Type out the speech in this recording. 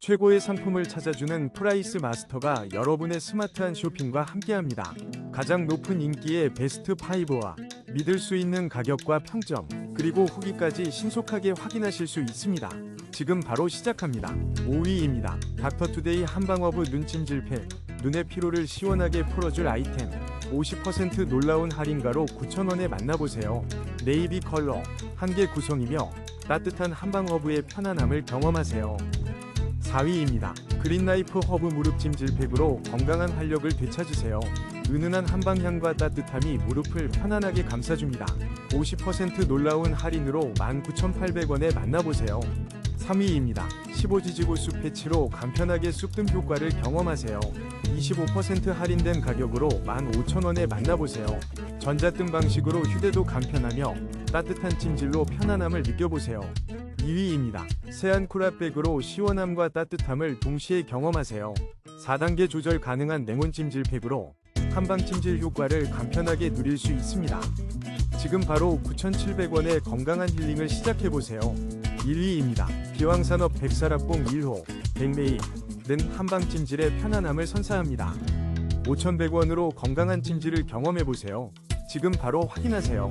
최고의 상품을 찾아주는 프라이스 마스터가 여러분의 스마트한 쇼핑과 함께합니다. 가장 높은 인기의 베스트 5와 믿을 수 있는 가격과 평점, 그리고 후기까지 신속하게 확인하실 수 있습니다. 지금 바로 시작합니다. 5위입니다. 닥터투데이 한방어브 눈찜질팩. 눈의 피로를 시원하게 풀어줄 아이템. 50% 놀라운 할인가로 9,000원에 만나보세요. 네이비 컬러, 한 개 구성이며 따뜻한 한방어브의 편안함을 경험하세요. 4위입니다. 그린라이프 허브 무릎 찜질 팩으로 건강한 활력을 되찾으세요. 은은한 한방향과 따뜻함이 무릎을 편안하게 감싸줍니다. 50% 놀라운 할인으로 19,800원에 만나보세요. 3위입니다. 15지지고 숲 패치로 간편하게 쑥뜸 효과를 경험하세요. 25% 할인된 가격으로 15,000원에 만나보세요. 전자뜸 방식으로 휴대도 간편하며 따뜻한 찜질로 편안함을 느껴보세요. 2위입니다. 세안 쿨압백으로 시원함과 따뜻함을 동시에 경험하세요. 4단계 조절 가능한 냉온 찜질팩으로 한방 찜질 효과를 간편하게 누릴 수 있습니다. 지금 바로 9,700원의 건강한 힐링을 시작해보세요. 1위입니다. 기왕산업 백사락봉 1호, 백메이는 한방 찜질의 편안함을 선사합니다. 5,100원으로 건강한 찜질을 경험해보세요. 지금 바로 확인하세요.